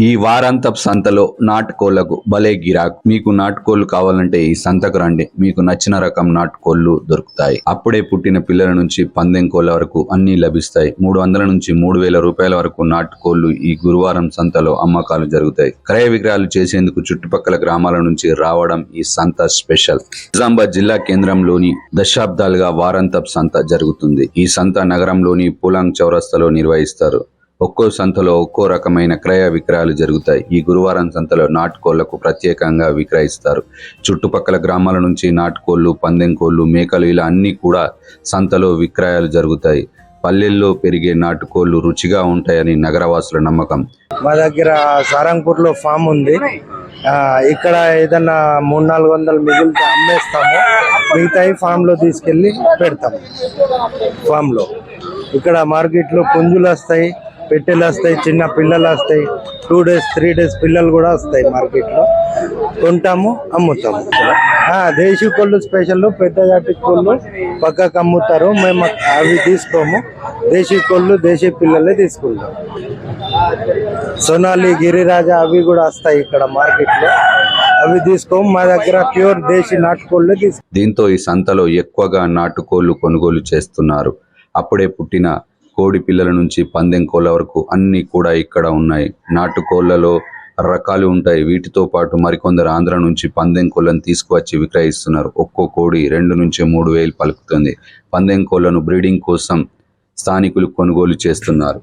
ఈ వారాంతపు సంతలో నాటుకోళ్ళకు భలే గిరాక్. మీకు నాటుకోళ్ళు కావాలంటే ఈ సంతకు రండి. మీకు నచ్చిన రకం నాటుకోళ్ళు దొరుకుతాయి. అప్పుడే పుట్టిన పిల్లల నుంచి పందెం కోళ్ళ వరకు అన్ని లభిస్తాయి. మూడు వందల నుంచి మూడు వేల రూపాయల వరకు నాటుకోళ్ళు ఈ గురువారం సంతలో అమ్మకాలు జరుగుతాయి. క్రయ విక్రయాలు చేసేందుకు చుట్టుపక్కల గ్రామాల నుంచి రావడం ఈ సంత స్పెషల్. నిజామాబాద్ జిల్లా కేంద్రంలోని దశాబ్దాలుగా వారాంతపు సంత జరుగుతుంది. ఈ సంత నగరంలోని పూలాంగ్ చౌరస్తాలో నిర్వహిస్తారు. ఒక్కో సంతలో ఒక్కో రకమైన క్రయ విక్రయాలు జరుగుతాయి. ఈ గురువారం సంతలో నాటుకోళ్ళకు ప్రత్యేకంగా విక్రయిస్తారు. చుట్టుపక్కల గ్రామాల నుంచి నాటుకోళ్ళు పందెం కోళ్ళు మేకలు ఇలా అన్ని కూడా సంతలో విక్రయాలు జరుగుతాయి. పల్లెల్లో పెరిగే నాటుకోళ్ళు రుచిగా ఉంటాయని నగరవాసుల నమ్మకం. మా దగ్గర సారంగపూర్లో ఫామ్ ఉంది. ఆ, ఇక్కడ ఏదన్నా మూడు నాలుగు వందలు మిగిలితే అమ్మేస్తాము. మిగతాయి ఫామ్లో తీసుకెళ్ళి పెడతాము. ఫామ్లో ఇక్కడ మార్కెట్లో పుంజులు వస్తాయి. పెట్టెలు వస్తాయి చిన్న పిల్లలు వస్తాయి టూ డేస్ త్రీ డేస్ పిల్లలు కూడా వస్తాయి మార్కెట్లో. కొంటాము అమ్ముతాము. ఆ, దేశీ కోళ్ళు స్పెషల్ పెద్ద జాతి కోళ్ళు పక్కకు అమ్ముతారు. మేము అవి తీసుకోము. దేశీ కోళ్ళు దేశీ పిల్లలే తీసుకుంటాం సోనాలి గిరిరాజ అవి కూడా వస్తాయి ఇక్కడ మార్కెట్లో. అవి తీసుకోము. మా దగ్గర ప్యూర్ దేశీ నాటుకోళ్ళు తీసుకో దీంతో ఈ సంతలో ఎక్కువగా నాటుకోళ్ళు కొనుగోలు చేస్తున్నారు. అప్పుడే పుట్టిన కోడి పిల్లల నుంచి పందెం కోళ్ళ వరకు అన్ని కూడా ఇక్కడ ఉన్నాయి. నాటుకోళ్ళలో రకాలు ఉంటాయి. వీటితో పాటు మరికొందరు ఆంధ్ర నుంచి పందెం కోళ్ళను తీసుకువచ్చి విక్రయిస్తున్నారు. ఒక్కో కోడి రెండు నుంచి మూడు వేలు పలుకుతుంది. పందెం కోళ్ళను బ్రీడింగ్ కోసం స్థానికులు కొనుగోలు చేస్తున్నారు.